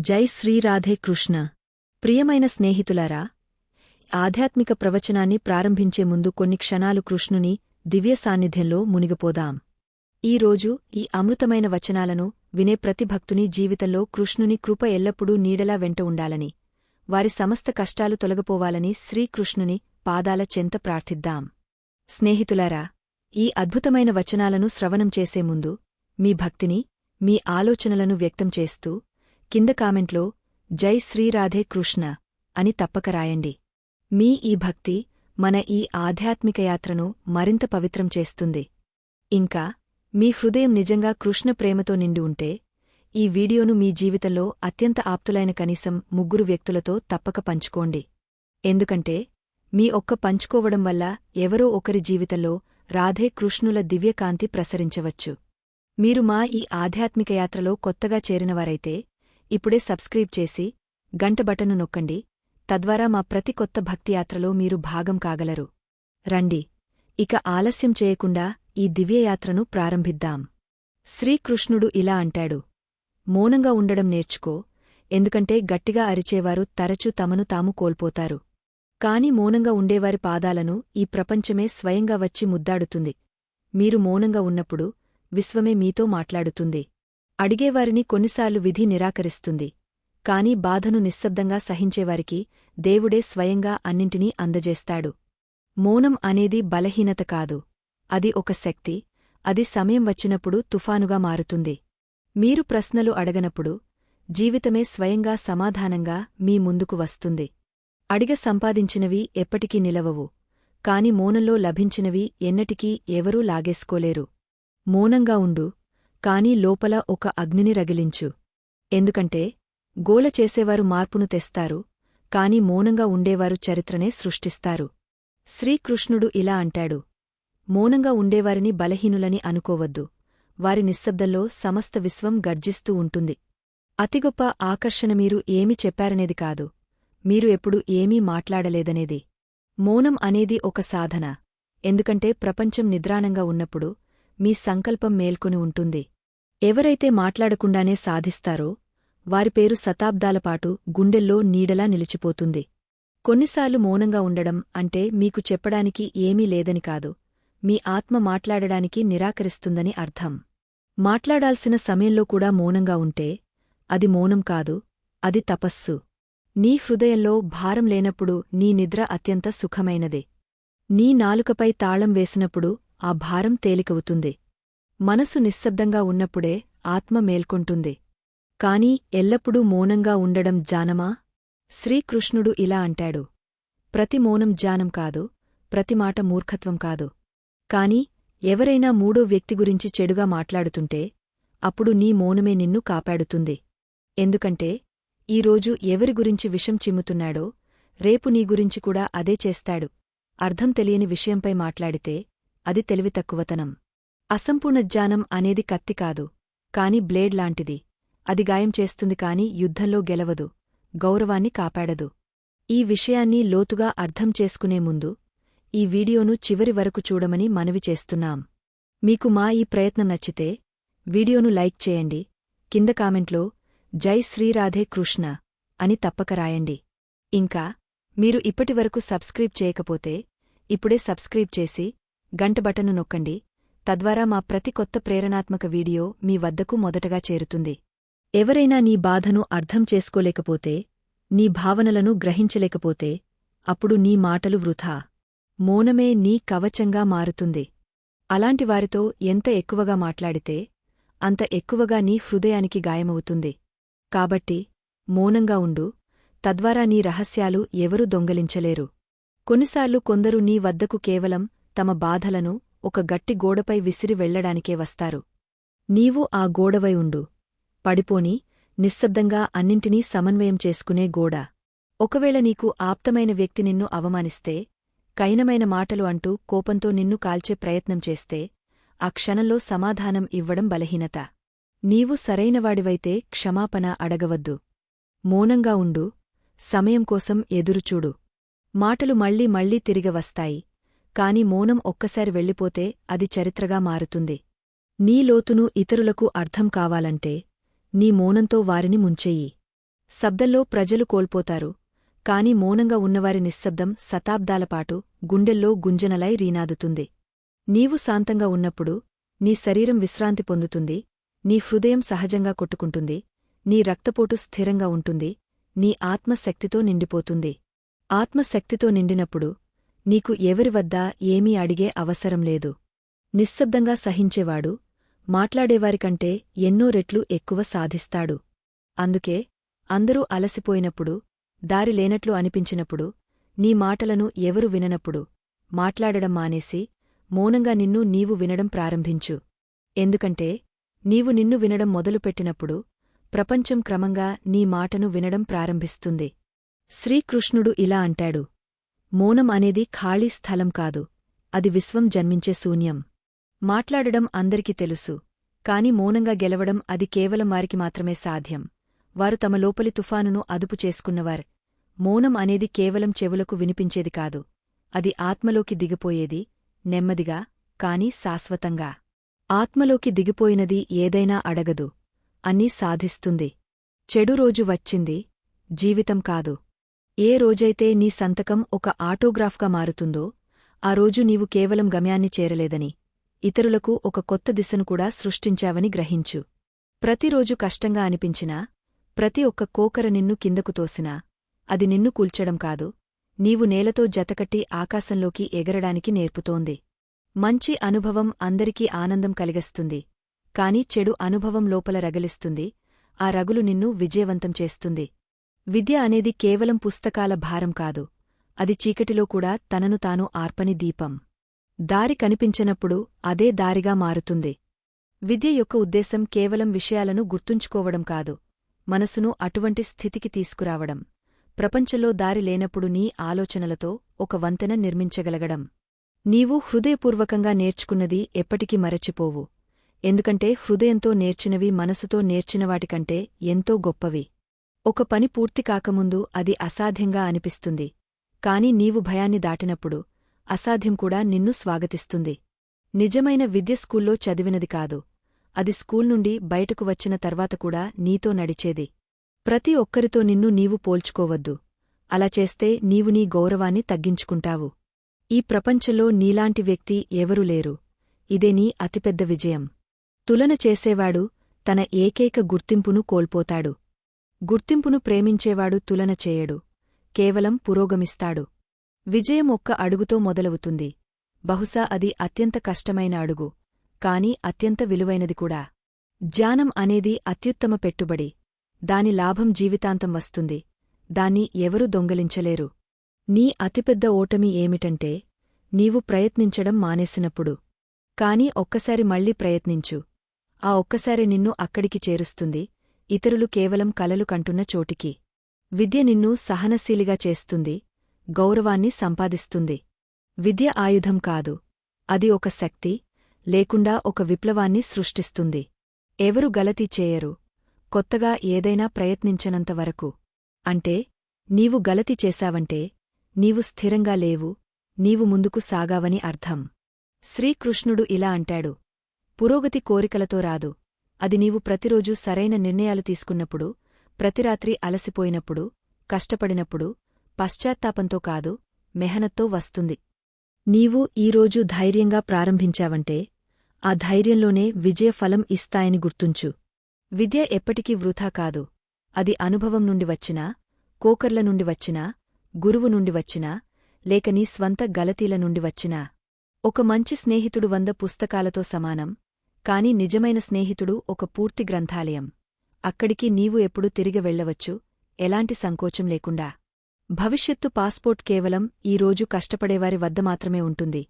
జై శ్రీరాధే కృష్ణ. ప్రియమైన స్నేహితులారా ఆధ్యాత్మిక ప్రవచనాన్ని ప్రారంభించే ముందు కొన్ని క్షణాలు కృష్ణుని దివ్య సాన్నిధ్యంలో మునిగిపోదాం. ఈరోజు ఈ అమృతమైన వచనాలను వినే ప్రతి భక్తుని జీవితంలో కృష్ణుని కృప ఎల్లప్పుడూ నీడలా వెంట ఉండాలని వారి సమస్త కష్టాలు తొలగిపోవాలని శ్రీకృష్ణుని పాదాల చెంత ప్రార్థిద్దాం. స్నేహితులారా ఈ అద్భుతమైన వచనాలను శ్రవణం చేసే ముందు మీ భక్తిని మీ ఆలోచనలను వ్యక్తం చేస్తూ కింద కామెంట్లో జై శ్రీరాధే కృష్ణ అని తప్పక రాయండి. మీ ఈ భక్తి మన ఈ ఆధ్యాత్మిక యాత్రను మరింత పవిత్రం చేస్తుంది. ఇంకా మీ హృదయం నిజంగా కృష్ణ ప్రేమతో నిండి ఉంటే ఈ వీడియోను మీ జీవితంలో అత్యంత ఆప్తులైన కనీసం ముగ్గురు వ్యక్తులతో తప్పక పంచుకోండి. ఎందుకంటే మీ ఒక్క పంచుకోవడం వల్ల ఎవరో ఒకరి జీవితంలో రాధే కృష్ణుల దివ్యకాంతి ప్రసరించవచ్చు. మీరు మా ఈ ఆధ్యాత్మిక యాత్రలో కొత్తగా చేరినవారైతే ఇప్పుడే సబ్స్క్రైబ్ చేసి గంట బటను నొక్కండి. తద్వారా మా ప్రతి కొత్త భక్తియాత్రలో మీరు భాగం కాగలరు. రండి. ఇక ఆలస్యం చేయకుండా ఈ దివ్యయాత్రను ప్రారంభిద్దాం. శ్రీకృష్ణుడు ఇలా అంటాడు. మౌనంగా ఉండడం నేర్చుకో. ఎందుకంటే గట్టిగా అరిచేవారు తరచూ తమను తాము కోల్పోతారు. కాని మౌనంగా ఉండేవారి పాదాలను ఈ ప్రపంచమే స్వయంగా వచ్చి ముద్దాడుతుంది. మీరు మౌనంగా ఉన్నప్పుడు విశ్వమే మీతో మాట్లాడుతుంది. అడిగేవారిని కొన్నిసార్లు విధి నిరాకరిస్తుంది. కాని బాధను నిశ్శబ్దంగా సహించేవారికి దేవుడే స్వయంగా అన్నింటినీ అందజేస్తాడు. మౌనం అనేది బలహీనత కాదు. అది ఒక శక్తి. అది సమయం వచ్చినప్పుడు తుఫానుగా మారుతుంది. మీరు ప్రశ్నలు అడగనప్పుడు జీవితమే స్వయంగా సమాధానంగా మీ ముందుకు వస్తుంది. అడిగ సంపాదించినవి ఎప్పటికీ నిలవవు. కాని మౌనంలో లభించినవి ఎన్నటికీ ఎవరూ లాగేసుకోలేరు. మౌనంగా ఉండు. కాని లోపల ఒక అగ్నిని రగిలించు. ఎందుకంటే గోల చేసేవారు మార్పును తెస్తారు కాని మౌనంగా ఉండేవారు చరిత్రనే సృష్టిస్తారు. శ్రీకృష్ణుడు ఇలా అంటాడు మౌనంగా ఉండేవారిని బలహీనులని అనుకోవద్దు వారి నిశ్శబ్దంలో సమస్త విశ్వం గర్జిస్తూ ఉంటుంది. అతిగొప్ప ఆకర్షణ మీరు ఏమి చెప్పారనేది కాదు మీరు ఎప్పుడు ఏమీ మాట్లాడలేదనేది. మౌనం అనేది ఒక సాధన ఎందుకంటే ప్రపంచం నిద్రాణంగా ఉన్నప్పుడు మీ సంకల్పం మేల్కొని ఉంటుంది. ఎవరైతే మాట్లాడకుండానే సాధిస్తారో వారి పేరు శతాబ్దాలపాటు గుండెల్లో నీడలా నిలిచిపోతుంది. కొన్నిసార్లు మౌనంగా ఉండడం అంటే మీకు చెప్పడానికి ఏమీ లేదని కాదు మీ ఆత్మ మాట్లాడడానికి నిరాకరిస్తుందని అర్థం. మాట్లాడాల్సిన సమయంలో కూడా మౌనంగా ఉంటే అది మౌనం కాదు అది తపస్సు. నీ హృదయంలో భారం లేనప్పుడు నీ నిద్ర అత్యంత సుఖమైనదే. నీ నాలుకపై తాళం వేసినప్పుడు ఆ భారం తేలికవుతుంది. మనసు నిశ్శబ్దంగా ఉన్నప్పుడే ఆత్మ మేల్కొంటుంది. కాని ఎల్లప్పుడూ మౌనంగా ఉండడం జానమా? శ్రీకృష్ణుడు ఇలా అంటాడు. ప్రతి మౌనం జానం కాదు ప్రతి మాట మూర్ఖత్వం కాదు. కాని ఎవరైనా మూడో వ్యక్తి గురించి చెడుగా మాట్లాడుతుంటే అప్పుడు నీ మౌనమే నిన్ను కాపాడుతుంది. ఎందుకంటే ఈరోజు ఎవరి గురించి విషం చిమ్ముతున్నాడో రేపు నీ గురించి కూడా అదే చేస్తాడు. అర్థం తెలియని విషయంపై మాట్లాడితే అది తెలివితక్కువతనం అసంపూర్ణ జ్ఞానం అనేది కత్తి కాదు కాని బ్లేడ్ లాంటిది. అది గాయం చేస్తుంది కాని యుద్ధంలో గెలవదు గౌరవాన్ని కాపాడదు. ఈ విషయాన్ని లోతుగా అర్థం చేసుకునే ముందు ఈ వీడియోను చివరి వరకు చూడమని మనవి చేస్తున్నాం. మీకు మా ఈ ప్రయత్నం నచ్చితే వీడియోను లైక్ చేయండి కింద కామెంట్లో జై శ్రీరాధే కృష్ణ అని తప్పక రాయండి. ఇంకా మీరు ఇప్పటివరకు సబ్స్క్రైబ్ చేయకపోతే ఇప్పుడే సబ్స్క్రైబ్ చేసి గంట బటను నొక్కండి తద్వారా మా ప్రతి కొత్త ప్రేరణాత్మక వీడియో మీ వద్దకు మొదటగా చేరుతుంది. ఎవరైనా నీ బాధను అర్థం చేసుకోలేకపోతే నీ భావనలను గ్రహించలేకపోతే అప్పుడు నీ మాటలు వృథా. మౌనమే నీ కవచంగా మారుతుంది. అలాంటివారితో ఎంత ఎక్కువగా మాట్లాడితే అంత ఎక్కువగా నీ హృదయానికి గాయమవుతుంది. కాబట్టి మౌనంగా ఉండు. తద్వారా నీ రహస్యాలు ఎవరూ దొంగలించలేరు. కొన్నిసార్లు కొందరు నీ వద్దకు కేవలం తమ బాధలను ఒక గట్టి గోడపై విసిరి వెళ్ళడానికే వస్తారు. నీవు ఆ గోడవై ఉండు. పడిపోని నిశ్శబ్దంగా అన్నింటినీ సమన్వయం చేసుకునే గోడ. ఒకవేళ నీకు ఆప్తమైన వ్యక్తి నిన్ను అవమానిస్తే కైనమైన మాటలు అంటూ కోపంతో నిన్ను కాల్చే ప్రయత్నం చేస్తే ఆ క్షణంలో సమాధానం ఇవ్వడం బలహీనత. నీవు సరైనవాడివైతే క్షమాపణ అడగవద్దు. మౌనంగా ఉండు. సమయం కోసం ఎదురుచూడు. మాటలు మళ్ళీ మళ్ళీ తిరిగవస్తాయి కాని మౌనం ఒక్కసారి వెళ్ళిపోతే అది చరిత్రగా మారుతుంది. నీ లోతును ఇతరులకు అర్థం కావాలంటే నీ మౌనంతో వారిని ముంచెయ్యి శబ్దంలో ప్రజలు కోల్పోతారు కాని మౌనంగా ఉన్నవారి నిశ్శబ్దం శతాబ్దాలపాటు గుండెల్లో గుంజనలై రీనాదుతుంది. నీవు శాంతంగా ఉన్నప్పుడు నీ శరీరం విశ్రాంతి పొందుతుంది నీ హృదయం సహజంగా కొట్టుకుంటుంది నీ రక్తపోటు స్థిరంగా ఉంటుంది నీ ఆత్మశక్తితో నిండిపోతుంది. ఆత్మశక్తితో నిండినప్పుడు నీకు ఎవరి వద్ద ఏమీ అడిగే అవసరం లేదు. నిశ్శబ్దంగా సహించేవాడు మాట్లాడేవారికంటే ఎన్నో రెట్లు ఎక్కువ సాధిస్తాడు. అందుకే అందరూ అలసిపోయినప్పుడు దారి లేనట్లు అనిపించినప్పుడు నీ మాటలను ఎవరు విననప్పుడు మాట్లాడడం మానేసి మౌనంగా నిన్ను నీవు వినడం ప్రారంభించు. ఎందుకంటే నీవు నిన్ను వినడం మొదలుపెట్టినప్పుడు ప్రపంచం క్రమంగా నీ మాటను వినడం ప్రారంభిస్తుంది. శ్రీకృష్ణుడు ఇలా అంటాడు మౌనం అనేది ఖాళీ స్థలం కాదు. అది విశ్వం జన్మించే శూన్యం. మాట్లాడడం అందరికీ తెలుసు. కాని మౌనంగా గెలవడం అది కేవలం వారికి మాత్రమే సాధ్యం. వారు తమ లోపలి తుఫానును అదుపు చేసుకున్నవారు. మౌనం అనేది కేవలం చెవులకు వినిపించేది కాదు. అది ఆత్మలోకి దిగిపోయేది నెమ్మదిగా కాని శాశ్వతంగా. ఆత్మలోకి దిగిపోయినది ఏదైనా అడగదు. అన్నీ సాధిస్తుంది. చెడు రోజు వచ్చింది. జీవితం కాదు. ఏ రోజైతే నీ సంతకం ఒక ఆటోగ్రాఫ్గా మారుతుందో ఆ రోజు నీవు కేవలం గమ్యాన్ని చేరలేదని ఇతరులకు ఒక కొత్త దిశను కూడా సృష్టించావని గ్రహించు. ప్రతిరోజు కష్టంగా అనిపించినా ప్రతి ఒక్క కోకర నిన్ను కిందకు తోసినా అది నిన్ను కూల్చడం కాదు నీవు నేలతో జతకట్టి ఆకాశంలోకి ఎగరడానికి నేర్పుతోంది. మంచి అనుభవం అందరికీ ఆనందం కలిగస్తుంది కాని చెడు అనుభవం లోపల రగలిస్తుంది ఆ రగులు నిన్ను విజయవంతం చేస్తుంది. విద్య అనేది కేవలం పుస్తకాల భారం కాదు. అది చీకటిలో కూడా తనను తాను ఆర్పని దీపం. దారి కనిపించనప్పుడు అదే దారిగా మారుతుంది. విద్య యొక్క ఉద్దేశం కేవలం విషయాలను గుర్తుంచుకోవడం కాదు. మనసును అటువంటి స్థితికి తీసుకురావడం. ప్రపంచంలో దారి లేనప్పుడు నీ ఆలోచనలతో ఒక వంతెన నిర్మించగలగడం. నీవు హృదయపూర్వకంగా నేర్చుకున్నది ఎప్పటికీ మరచిపోవు. ఎందుకంటే హృదయంతో నేర్చినవి మనసుతో నేర్చినవాటికంటే ఎంతో గొప్పవి. ఒక పని పూర్తి కాకముందు అది అసాధ్యంగా అనిపిస్తుంది. కాని నీవు భయాన్ని దాటినప్పుడు అసాధ్యం కూడా నిన్ను స్వాగతిస్తుంది. నిజమైన విద్య స్కూల్లో చదివినది కాదు. అది స్కూల్ నుండి బయటకు వచ్చిన తర్వాత కూడా నీతో నడిచేది. ప్రతి ఒక్కరితో నిన్ను నీవు పోల్చుకోవద్దు. అలా చేస్తే నీవు నీ గౌరవాన్ని తగ్గించుకుంటావు. ఈ ప్రపంచంలో నీలాంటి వ్యక్తి ఎవరూ లేరు. ఇదే నీ అతిపెద్ద విజయం. తులన చేసేవాడు తన ఏకైక గుర్తింపును కోల్పోతాడు. గుర్తింపును ప్రేమించేవాడు తులన చేయడు కేవలం పురోగమిస్తాడు. విజయం ఒక్క అడుగుతో మొదలవుతుంది. బహుశా అది అత్యంత కష్టమైన అడుగు కాని అత్యంత విలువైనది కూడా. జ్ఞానం అనేది అత్యుత్తమ పెట్టుబడి. దాని లాభం జీవితాంతం వస్తుంది. దాన్ని ఎవరూ దొంగలించలేరు. నీ అతిపెద్ద ఓటమి ఏమిటంటే నీవు ప్రయత్నించడం మానేసినప్పుడు. కాని ఒక్కసారి మళ్ళీ ప్రయత్నించు. ఆ ఒక్కసారి నిన్ను అక్కడికి చేరుస్తుంది ఇతరులు కేవలం కలలు కంటున్న చోటికి. విద్య నిన్ను సహనశీలిగా చేస్తుంది గౌరవాన్ని సంపాదిస్తుంది. విద్య ఆయుధం కాదు అది ఒక శక్తి లేకుండా ఒక విప్లవాన్ని సృష్టిస్తుంది. ఎవరు గలతీ చేయరు కొత్తగా ఏదైనా ప్రయత్నించనంతవరకు అంటే నీవు గలతి చేశావంటే నీవు స్థిరంగా లేవు నీవు ముందుకు సాగావని అర్థం. శ్రీకృష్ణుడు ఇలా అంటాడు పురోగతి కోరికలతో రాదు అది నీవు ప్రతిరోజూ సరైన నిర్ణయాలు తీసుకున్నప్పుడు ప్రతిరాత్రి అలసిపోయినప్పుడు కష్టపడినప్పుడు పశ్చాత్తాపంతో కాదు మెహనత్తో వస్తుంది. నీవు ఈరోజు ధైర్యంగా ప్రారంభించావంటే ఆ ధైర్యంలోనే విజయఫలం ఇస్తాయని గుర్తుంచు. విద్య ఎప్పటికీ వృథా కాదు. అది అనుభవం నుండి వచ్చినా కోకర్ల నుండి వచ్చినా గురువు నుండి వచ్చినా లేక నీ స్వంత గలతీల నుండి వచ్చినా. ఒక మంచి స్నేహితుడు వంద పుస్తకాలతో సమానం కాని నిజమైన స్నేహితుడు ఒక పూర్తి గ్రంథాలయం. అక్కడికి నీవు ఎప్పుడు తిరిగి వెళ్ళవచ్చు ఎలాంటి సంకోచం లేకుండా. భవిష్యత్తు పాస్పోర్ట్ కేవలం ఈరోజు కష్టపడేవారి వద్ద మాత్రమే ఉంటుంది.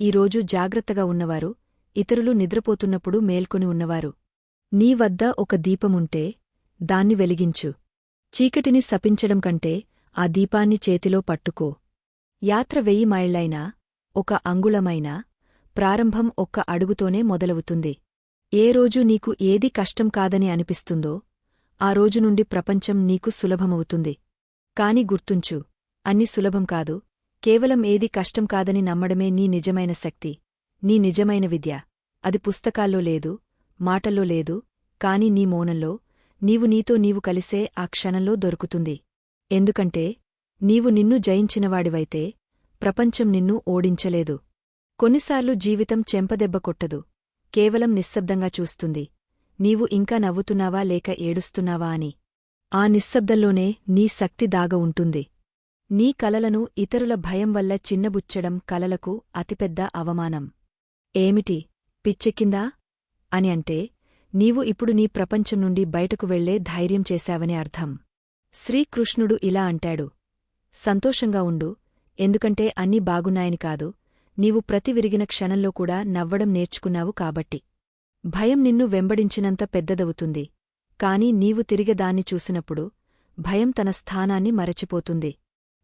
ఈరోజు జాగ్రత్తగా ఉన్నవారు ఇతరులు నిద్రపోతున్నప్పుడు మేల్కొని ఉన్నవారు. నీ వద్ద ఒక దీపముంటే దాన్ని వెలిగించు. చీకటిని శపించడం కంటే ఆ దీపాన్ని చేతిలో పట్టుకో. యాత్ర వెయ్యి మైళ్ళైనా ఒక అంగుళమైనా ప్రారంభం ఒక్క అడుగుతోనే మొదలవుతుంది. ఏ రోజు నీకు ఏది కష్టం కాదని అనిపిస్తుందో ఆ రోజు నుండి ప్రపంచం నీకు సులభమవుతుంది. కాని గుర్తుంచు అన్ని సులభం కాదు కేవలం ఏది కష్టం కాదని నమ్మడమే నీ నిజమైన శక్తి నీ నిజమైన విద్య. అది పుస్తకాల్లో లేదు మాటల్లో లేదు కాని నీ మౌనంలో నీవు నీతో నీవు కలిసే ఆ క్షణంలో దొరుకుతుంది. ఎందుకంటే నీవు నిన్ను జయించినవాడివైతే ప్రపంచం నిన్ను ఓడించలేదు. కొన్నిసార్లు జీవితం చెంపదెబ్బ కొట్టదు. కేవలం నిశ్శబ్దంగా చూస్తుంది. నీవు ఇంకా నవ్వుతున్నావా లేక ఏడుస్తున్నావా అని. ఆ నిశ్శబ్దంలోనే నీ శక్తి దాగ ఉంటుంది. నీ కలలను ఇతరుల భయం వల్ల చిన్నబుచ్చడం కలలకు అతిపెద్ద అవమానం. ఏమిటి? పిచ్చెక్కిందా? అని అంటే నీవు ఇప్పుడు నీ ప్రపంచం నుండి బయటకు వెళ్ళే ధైర్యం చేశావని అర్థం. శ్రీకృష్ణుడు ఇలా అంటాడు. సంతోషంగా ఉండు ఎందుకంటే అన్నీ బాగున్నాయని కాదు నీవు ప్రతి విరిగిన క్షణంలో కూడా నవ్వడం నేర్చుకున్నావు కాబట్టి. భయం నిన్ను వెంబడించినంత పెద్దదవుతుంది. కాని నీవు తిరిగదాన్ని చూసినప్పుడు భయం తన స్థానాన్ని మరచిపోతుంది.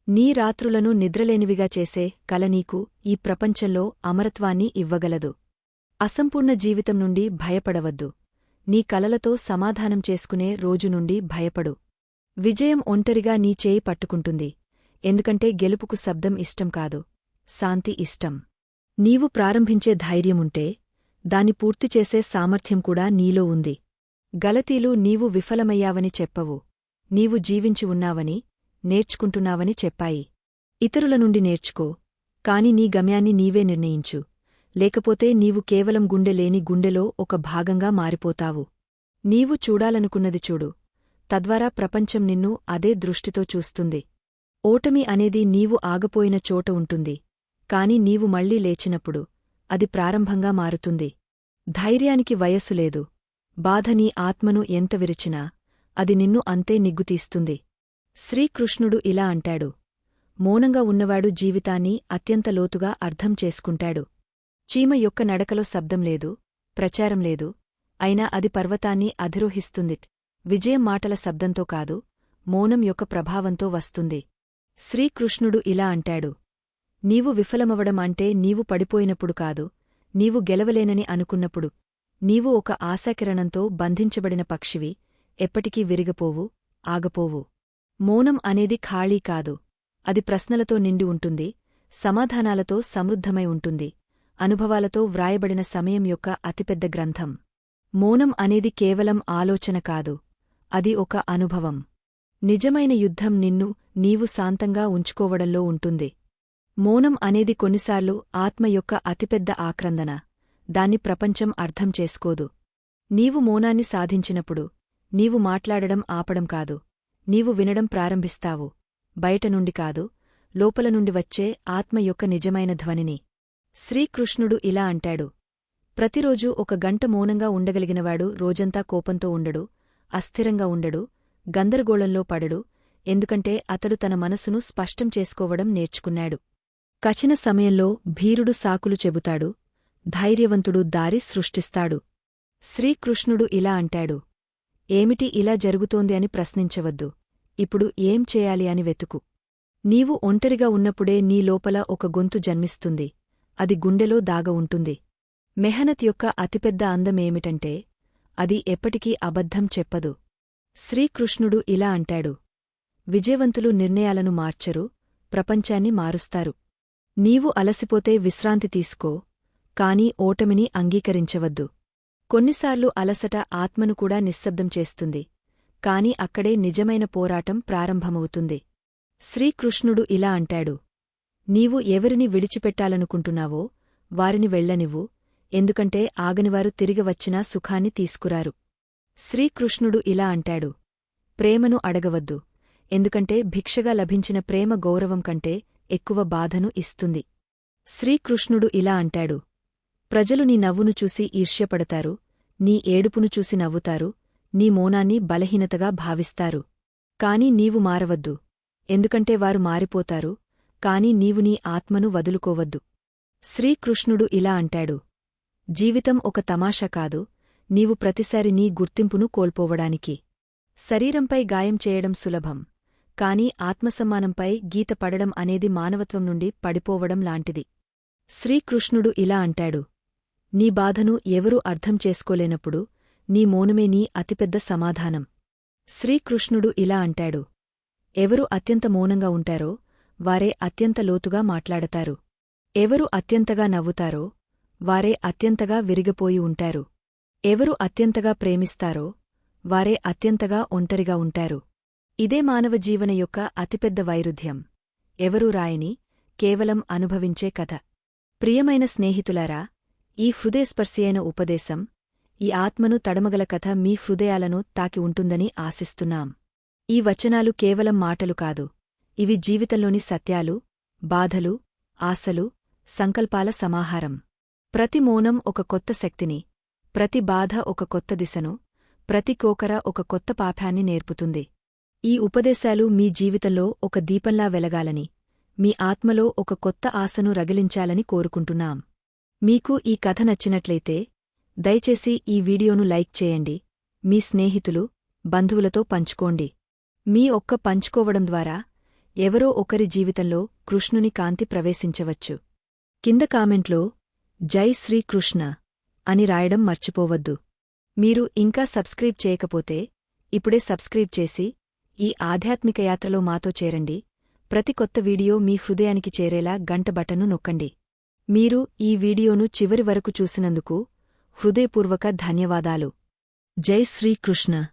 నీ రాత్రులను నిద్రలేనివిగా చేసే కల నీకు ఈ ప్రపంచంలో అమరత్వాన్ని ఇవ్వగలదు. అసంపూర్ణ జీవితం నుండి భయపడవద్దు. నీ కలలతో సమాధానం చేసుకునే రోజు నుండి భయపడు. విజయం ఒంటరిగా నీ చేయి పట్టుకుంటుంది. ఎందుకంటే గెలుపుకు శబ్దం ఇష్టం కాదు. శాంతి ఇష్టం. నీవు ప్రారంభించే ధైర్యముంటే దాన్ని పూర్తిచేసే సామర్థ్యం కూడా నీలో ఉంది. గలతీలు నీవు విఫలమయ్యావని చెప్పవు. నీవు జీవించి ఉన్నావని నేర్చుకుంటున్నావని చెప్పాయి. ఇతరుల నుండి నేర్చుకో కాని నీ గమ్యాన్ని నీవే నిర్ణయించు. లేకపోతే నీవు కేవలం గుండె లేని గుండెలో ఒక భాగంగా మారిపోతావు. నీవు చూడాలనుకున్నది చూడు. తద్వారా ప్రపంచం నిన్ను అదే దృష్టితో చూస్తుంది. ఓటమి అనేది నీవు ఆగపోయిన చోట ఉంటుంది. కాని నీవు మళ్ళీ లేచినప్పుడు అది ప్రారంభంగా మారుతుంది. ధైర్యానికి వయస్సు లేదు. బాధ నీ ఆత్మను ఎంత విరిచినా అది నిన్ను అంతే నిగ్గుతీస్తుంది. శ్రీకృష్ణుడు ఇలా అంటాడు. మౌనంగా ఉన్నవాడు జీవితాన్ని అత్యంత లోతుగా అర్థం చేసుకుంటాడు. చీమ యొక్క నడకలో శబ్దం లేదు ప్రచారం లేదు అయినా అది పర్వతాన్ని అధిరోహిస్తుంది. విజయం మాటల శబ్దంతో కాదు మౌనం యొక్క ప్రభావంతో వస్తుంది. శ్రీకృష్ణుడు ఇలా అంటాడు. నీవు విఫలమవడం అంటే నీవు పడిపోయినప్పుడు కాదు నీవు గెలవలేనని అనుకున్నప్పుడు. నీవు ఒక ఆశాకిరణంతో బంధించబడిన పక్షివి ఎప్పటికీ విరిగపోవు ఆగపోవు. మౌనం అనేది ఖాళీ కాదు. అది ప్రశ్నలతో నిండి ఉంటుంది సమాధానాలతో సమృద్ధమై ఉంటుంది అనుభవాలతో వ్రాయబడిన సమయం యొక్క అతిపెద్ద గ్రంథం. మౌనం అనేది కేవలం ఆలోచన కాదు అది ఒక అనుభవం. నిజమైన యుద్ధం నిన్ను నీవు శాంతంగా ఉంచుకోవడంలో ఉంటుంది. మౌనం అనేది కొన్నిసార్లు ఆత్మ యొక్క అతిపెద్ద ఆక్రందన. దాన్ని ప్రపంచం అర్థం చేసుకోదు. నీవు మౌనాన్ని సాధించినప్పుడు నీవు మాట్లాడడం ఆపడం కాదు. నీవు వినడం ప్రారంభిస్తావు. బయట నుండి కాదు లోపల నుండి వచ్చే ఆత్మ యొక్క నిజమైన ధ్వనిని. శ్రీకృష్ణుడు ఇలా అంటాడు. ప్రతిరోజూ ఒక గంట మౌనంగా ఉండగలిగినవాడు రోజంతా కోపంతో ఉండడు అస్థిరంగా ఉండడు గందరగోళంలో పడడు ఎందుకంటే అతడు తన మనసును స్పష్టం చేసుకోవడం నేర్చుకున్నాడు. కచిన సమయంలో భీరుడు సాకులు చెబుతాడు. ధైర్యవంతుడు దారి సృష్టిస్తాడు. శ్రీకృష్ణుడు ఇలా అంటాడు. ఏమిటి ఇలా జరుగుతోంది అని ప్రశ్నించవద్దు. ఇప్పుడు ఏం చేయాలి అని వెతుకు. నీవు ఒంటరిగా ఉన్నప్పుడే నీ లోపల ఒక గొంతు జన్మిస్తుంది. అది గుండెలో దాగ ఉంటుంది. మెహనత్ యొక్క అతిపెద్ద అందమేమిటంటే అది ఎప్పటికీ అబద్ధం చెప్పదు. శ్రీకృష్ణుడు ఇలా అంటాడు. విజయవంతులు నిర్ణయాలను మార్చరు ప్రపంచాన్ని మారుస్తారు. నీవు అలసిపోతే విశ్రాంతి తీసుకో కాని ఓటమిని అంగీకరించవద్దు. కొన్నిసార్లు అలసట ఆత్మను కూడా నిశ్శబ్దం చేస్తుంది కాని అక్కడే నిజమైన పోరాటం ప్రారంభమవుతుంది. శ్రీకృష్ణుడు ఇలా అంటాడు నీవు ఎవరిని విడిచిపెట్టాలనుకుంటున్నావో వారిని వెళ్ళనివ్వు ఎందుకంటే ఆగనివారు తిరిగి వచ్చినా సుఖాన్ని తీసుకురారు. శ్రీకృష్ణుడు ఇలా అంటాడు ప్రేమను అడగవద్దు ఎందుకంటే భిక్షగా లభించిన ప్రేమ గౌరవం కంటే ఎక్కువ బాధను ఇస్తుంది. శ్రీకృష్ణుడు ఇలా అంటాడు. ప్రజలు నీ నవ్వును చూసి ఈర్ష్యపడతారు. నీ ఏడుపును చూసి నవ్వుతారు. నీ మౌనాన్ని బలహీనతగా భావిస్తారు. కాని నీవు మారవద్దు. ఎందుకంటే వారు మారిపోతారు. కాని నీవు నీ ఆత్మను వదులుకోవద్దు. శ్రీకృష్ణుడు ఇలా అంటాడు. జీవితం ఒక తమాషా కాదు. నీవు ప్రతిసారి నీ గుర్తింపును కోల్పోవడానికి. శరీరంపై గాయం చేయడం సులభం. కాని ఆత్మసమ్మానంపై గీత పడడం అనేది మానవత్వం నుండి పడిపోవడం లాంటిది. శ్రీకృష్ణుడు ఇలా అంటాడు. నీ బాధను ఎవరూ అర్థం చేసుకోలేనప్పుడు నీ మౌనమే నీ అతిపెద్ద సమాధానం. శ్రీకృష్ణుడు ఇలా అంటాడు. ఎవరు అత్యంత మౌనంగా ఉంటారో వారే అత్యంత లోతుగా మాట్లాడతారు. ఎవరు అత్యంతగా నవ్వుతారో వారే అత్యంతగా విరిగిపోయి ఉంటారు. ఎవరు అత్యంతగా ప్రేమిస్తారో వారే అత్యంతగా ఒంటరిగా ఉంటారు. ఇదే మానవ జీవన యొక్క అతిపెద్ద వైరుధ్యం. ఎవరూ రాయని కేవలం అనుభవించే కథ. ప్రియమైన స్నేహితులారా ఈ హృదయస్పర్శియైన ఉపదేశం ఈ ఆత్మను తడమగల కథ మీ హృదయాలను తాకి ఉంటుందని ఆశిస్తున్నాం. ఈ వచనాలు కేవలం మాటలు కాదు ఇవి జీవితంలోని సత్యాలు బాధలు ఆశలు సంకల్పాల సమాహారం. ప్రతి మౌనం ఒక కొత్త శక్తిని ప్రతి బాధ ఒక కొత్త దిశను ప్రతి కోకర ఒక కొత్త పాపాన్ని నేర్పుతుంది. ఈ ఉపదేశాలు మీ జీవితంలో ఒక దీపంలా వెలగాలని మీ ఆత్మలో ఒక కొత్త ఆశను రగిలించాలని కోరుకుంటున్నాం. మీకు ఈ కథ నచ్చినట్లయితే దయచేసి ఈ వీడియోను లైక్ చేయండి మీ స్నేహితులు బంధువులతో పంచుకోండి. మీ ఒక్క పంచుకోవడం ద్వారా ఎవరో ఒకరి జీవితంలో కృష్ణుని కాంతి ప్రవేశించవచ్చు. కింద కామెంట్లో జై శ్రీకృష్ణ అని రాయడం మర్చిపోవద్దు. మీరు ఇంకా సబ్స్క్రైబ్ చేయకపోతే ఇప్పుడే సబ్స్క్రైబ్ చేసి ఈ ఆధ్యాత్మిక యాత్రలో మాతో చేరండి. ప్రతి కొత్త వీడియో మీ హృదయానికి చేరేలా గంట బటన్ను నొక్కండి. మీరు ఈ వీడియోను చివరి వరకు చూసినందుకు హృదయపూర్వక ధన్యవాదాలు. జై శ్రీకృష్ణ.